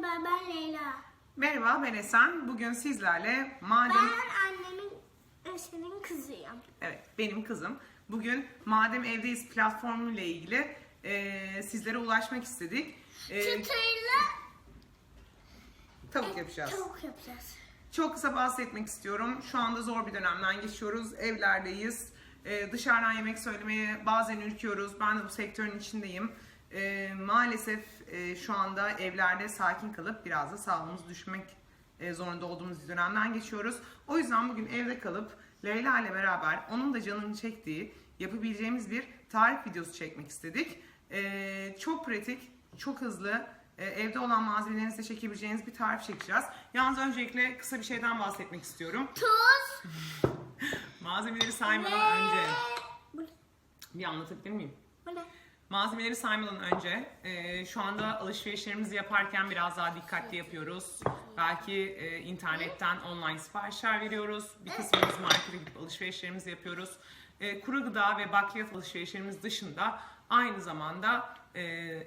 Merhaba ben Leyla. Merhaba ben Esen. Bugün sizlerle madem... Ben annemin eşinin kızıyım. Evet benim kızım. Bugün Madem Evdeyiz platformuyla ilgili e, sizlere ulaşmak istedik. E, Çıtırlı tavuk yapacağız. tavuk yapacağız. Çok kısa bahsetmek istiyorum. Şu anda zor bir dönemden geçiyoruz. Evlerdeyiz. Ee, dışarıdan yemek söylemeye bazen ürküyoruz. Ben de bu sektörün içindeyim. Ee, maalesef e, şu anda evlerde sakin kalıp biraz da sağlığımızı düşünmek e, zorunda olduğumuz bir dönemden geçiyoruz. O yüzden bugün evde kalıp Leyla ile beraber onun da canını çektiği yapabileceğimiz bir tarif videosu çekmek istedik. Ee, çok pratik, çok hızlı, e, evde olan malzemelerinizle çekebileceğiniz bir tarif çekeceğiz. Yalnız öncelikle kısa bir şeyden bahsetmek istiyorum. Tuz. Malzemeleri saymadan önce bir anlatabilir miyim? bu ne? Malzemeleri saymadan önce e, şu anda alışverişlerimizi yaparken biraz daha dikkatli yapıyoruz. Belki e, internetten online siparişler veriyoruz. Bir kısmımız markete gidip alışverişlerimizi yapıyoruz. E, kuru gıda ve bakliyat alışverişlerimiz dışında aynı zamanda e,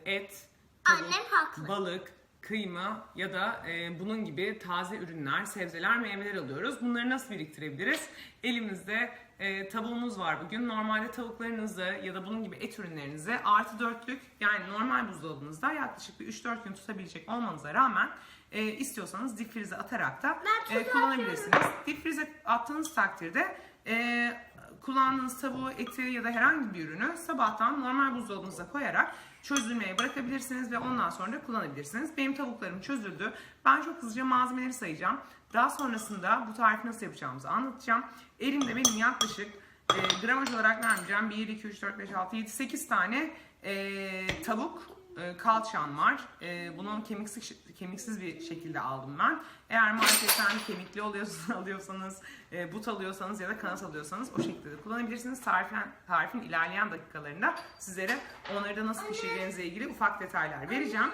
et, tavuk, Annem haklı. balık, kıyma ya da e, bunun gibi taze ürünler, sebzeler, meyveler alıyoruz. Bunları nasıl biriktirebiliriz? Elimizde e, tavuğumuz var bugün. Normalde tavuklarınızı ya da bunun gibi et ürünlerinizi artı dörtlük yani normal buzdolabınızda yaklaşık bir 3-4 gün tutabilecek olmanıza rağmen e, istiyorsanız dip frize atarak da e, kullanabilirsiniz. Dip frize attığınız takdirde e, kullandığınız tavuğu, eti ya da herhangi bir ürünü sabahtan normal buzdolabınıza koyarak çözülmeye bırakabilirsiniz ve ondan sonra da kullanabilirsiniz. Benim tavuklarım çözüldü. Ben çok hızlıca malzemeleri sayacağım. Daha sonrasında bu tarifi nasıl yapacağımızı anlatacağım. Elimde benim yaklaşık e, gramaj olarak vermeyeceğim. 1, 2, 3, 4, 5, 6, 7, 8 tane e, tavuk e, kalçan var. E, bunun kemiksiz, kemiksiz bir şekilde aldım ben. Eğer marketten kemikli oluyorsanız, alıyorsanız, e, but alıyorsanız ya da kanat alıyorsanız o şekilde de kullanabilirsiniz. Tarifin, tarifin ilerleyen dakikalarında sizlere onları da nasıl pişireceğinizle ilgili ufak detaylar vereceğim.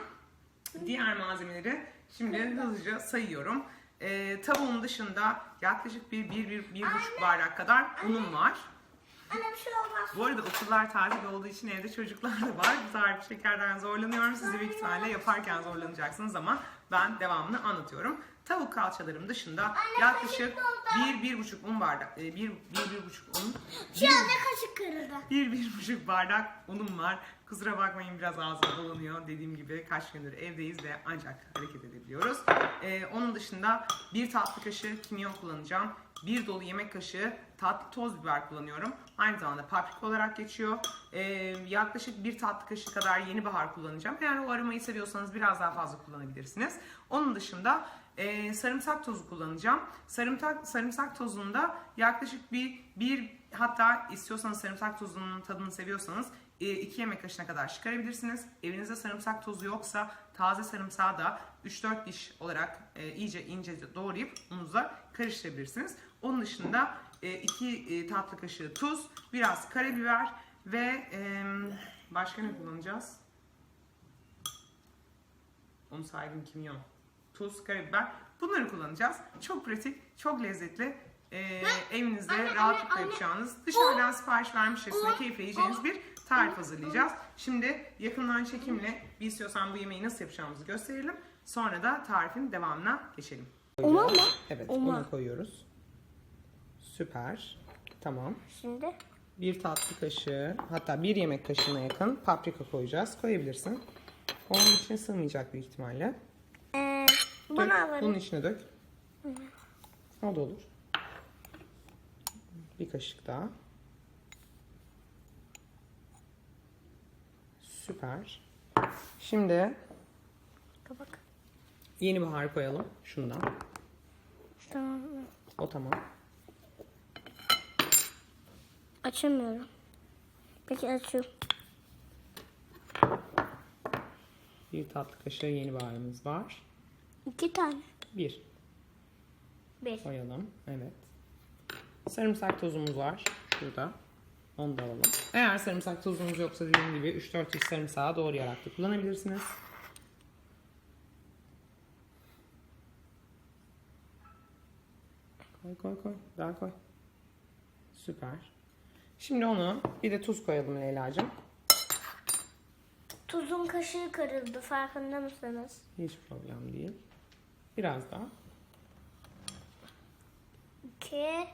Diğer malzemeleri şimdi hızlıca sayıyorum. E, tavuğun dışında yaklaşık bir, bir, bir, bir buçuk bardak kadar unum var. Anne bir şey olmaz. Bu arada okullar tatil olduğu için evde çocuklar da var. Bu tarif şekerden zorlanıyorum. Siz de büyük ihtimalle yaparken zorlanacaksınız ama ben devamını anlatıyorum. Tavuk kalçalarım dışında yaklaşık bir, bir buçuk un bardak, e, bir, bir, bir buçuk un, Şu anda kaşık kırıldı. bir, bir buçuk bardak unum var. Kusura bakmayın biraz ağzım dolanıyor. Dediğim gibi kaç gündür evdeyiz ve ancak hareket edebiliyoruz. Ee, onun dışında bir tatlı kaşığı kimyon kullanacağım. Bir dolu yemek kaşığı tatlı toz biber kullanıyorum. Aynı zamanda paprika olarak geçiyor. Ee, yaklaşık bir tatlı kaşığı kadar yeni bahar kullanacağım. Eğer o aromayı seviyorsanız biraz daha fazla kullanabilirsiniz. Onun dışında e, sarımsak tozu kullanacağım. Sarımsak, sarımsak tozunda yaklaşık bir, bir hatta istiyorsanız sarımsak tozunun tadını seviyorsanız 2 yemek kaşığına kadar çıkarabilirsiniz. Evinizde sarımsak tozu yoksa taze sarımsağı da 3-4 diş olarak e, iyice ince doğrayıp unuza karıştırabilirsiniz. Onun dışında 2 tatlı kaşığı tuz, biraz karabiber ve e, başka ne kullanacağız? Onu saydım kimyon. Tuz, karabiber. Bunları kullanacağız. Çok pratik, çok lezzetli. e, evinizde anne, rahatlıkla anne, yapacağınız, dışarıdan sipariş vermişçesine keyifle yiyeceğiniz bir tarif hazırlayacağız. Şimdi yakından çekimle bir istiyorsan bu yemeği nasıl yapacağımızı gösterelim. Sonra da tarifin devamına geçelim. Uma mı? Evet, Uma. onu koyuyoruz. Süper. Tamam. Şimdi Bir tatlı kaşığı, hatta bir yemek kaşığına yakın paprika koyacağız. Koyabilirsin. Onun içine sığmayacak büyük ihtimalle. ee, Dök, bunu. Bunun içine dök. O da olur. Bir kaşık daha. Süper. Şimdi Kapak. yeni bahar koyalım. Şundan. Tamam. O tamam. Açamıyorum. Peki açıyorum. Bir tatlı kaşığı yeni baharımız var. İki tane. Bir. Bir. Koyalım. Evet. Sarımsak tozumuz var. Şurada. Onu da alalım. Eğer sarımsak tozunuz yoksa dediğim gibi 3-4 diş sarımsağı doğrayarak da kullanabilirsiniz. Koy koy koy. Daha koy. Süper. Şimdi onu bir de tuz koyalım Leyla'cığım. Tuzun kaşığı kırıldı. Farkında mısınız? Hiç problem değil. Biraz daha. İki.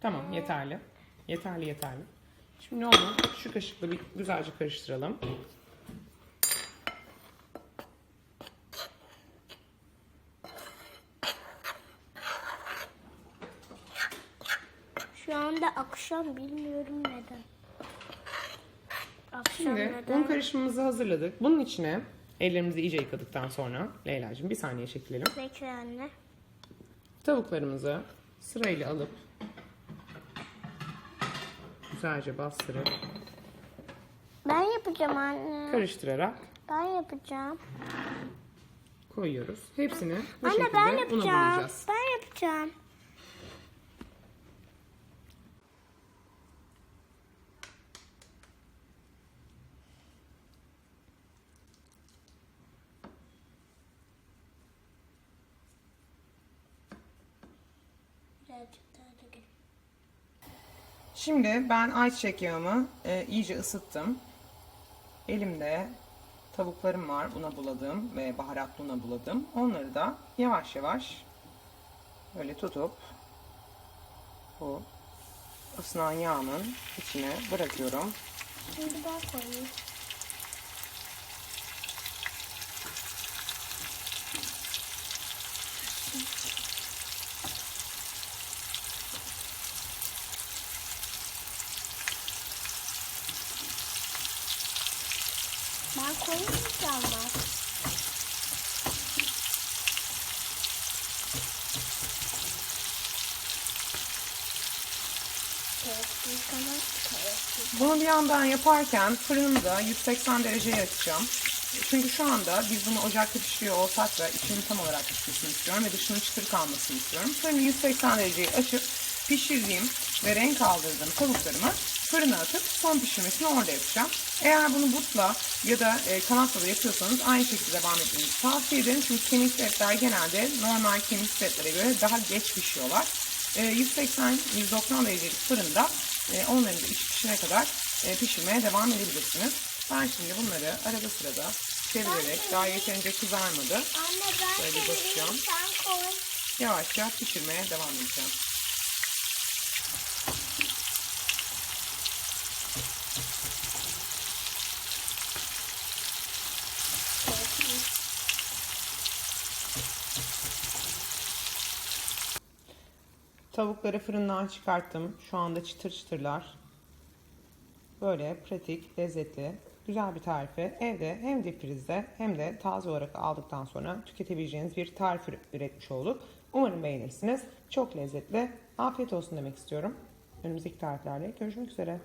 Tamam yeterli. Yeterli yeterli. Şimdi onu şu kaşıkla bir güzelce karıştıralım. Şu anda akşam bilmiyorum neden. Akşam Şimdi neden? un karışımımızı hazırladık. Bunun içine ellerimizi iyice yıkadıktan sonra Leyla'cığım bir saniye çekilelim. Bekle anne. Tavuklarımızı sırayla alıp güzelce bastırıp Ben yapacağım anne. karıştırarak Ben yapacağım. koyuyoruz. Hepsini bu anne şekilde ben una yapacağım. bulayacağız. Ben yapacağım. Birazcık. Şimdi ben ayçiçek yağımı e, iyice ısıttım. Elimde tavuklarım var una buladım ve baharatlı una buladım. Onları da yavaş yavaş böyle tutup bu ısınan yağın içine bırakıyorum. Şimdi ben koyayım. Ben koymayacağım mı? Bunu bir yandan yaparken fırını da 180 dereceye açacağım. Çünkü şu anda biz bunu ocakta pişiriyor olsak da içinin tam olarak pişmesini istiyorum ve dışının çıtır kalmasını istiyorum. Fırını 180 dereceye açıp pişirdiğim ve renk aldırdığım tavuklarımı fırına atıp son pişirmesini orada yapacağım. Eğer bunu butla ya da e, kanatla da yapıyorsanız aynı şekilde devam etmenizi tavsiye ederim. Çünkü kemikli etler genelde normal kemikli etlere göre daha geç pişiyorlar. E, 180-190 derecelik fırında e, onların da içi pişene kadar e, pişirmeye devam edebilirsiniz. Ben şimdi bunları arada sırada çevirerek daha yeterince kızarmadı. Anne ben Böyle bakacağım. Yavaşça pişirmeye devam edeceğim. Tavukları fırından çıkarttım. Şu anda çıtır çıtırlar. Böyle pratik, lezzetli, güzel bir tarifi evde hem difrizde hem de taze olarak aldıktan sonra tüketebileceğiniz bir tarif üretmiş olduk. Umarım beğenirsiniz. Çok lezzetli. Afiyet olsun demek istiyorum. Önümüzdeki tariflerle görüşmek üzere.